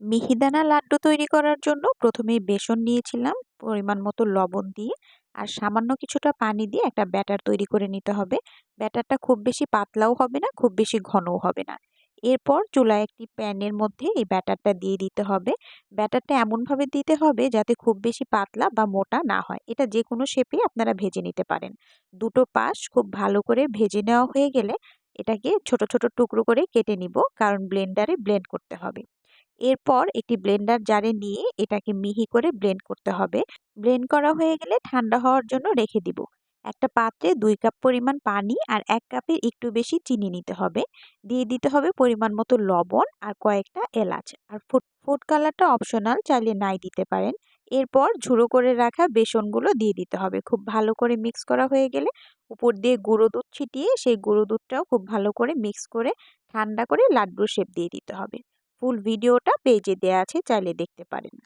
মিহিদানা লাড্ডু তৈরি করার জন্য প্রথমেই বেসন নিয়েছিলাম পরিমাণ মতো লবণ দিয়ে আর সামান্য কিছুটা পানি দিয়ে একটা ব্যাটার তৈরি করে নিতে হবে। ব্যাটারটা খুব বেশি পাতলাও হবে না, খুব বেশি ঘনও হবে না। এরপর চুলায় একটি প্যানের মধ্যে এই ব্যাটারটা দিয়ে দিতে হবে। ব্যাটারটা এমনভাবে দিতে হবে যাতে খুব বেশি পাতলা বা মোটা না হয়। এটা যে কোনো শেপে আপনারা ভেজে নিতে পারেন। দুটো পাশ খুব ভালো করে ভেজে নেওয়া হয়ে গেলে এটাকে ছোট ছোট টুকরো করে কেটে নিব কারণ ব্লেন্ডারে ব্লেন্ড করতে হবে। এরপর একটি ব্লেন্ডার জারে নিয়ে এটাকে মিহি করে ব্লেন্ড করতে হবে। ব্লেন্ড করা হয়ে গেলে ঠান্ডা হওয়ার জন্য রেখে দিব। একটা পাত্রে দুই কাপ পরিমাণ পানি আর এক কাপের একটু বেশি চিনি নিতে হবে। দিয়ে দিতে হবে পরিমাণ মতো লবণ আর কয়েকটা এলাচ। আর ফুড ফুড কালারটা অপশনাল, চাইলে নাই দিতে পারেন। এরপর ঝুড়ো করে রাখা বেসনগুলো দিয়ে দিতে হবে। খুব ভালো করে মিক্স করা হয়ে গেলে উপর দিয়ে গুঁড়ো দুধ ছিটিয়ে সেই গুঁড়ো দুধটাও খুব ভালো করে মিক্স করে ঠান্ডা করে লাড্ডুর শেপ দিয়ে দিতে হবে। ফুল ভিডিওটা পেজে দেওয়া আছে চাইলে দেখতে পারেন।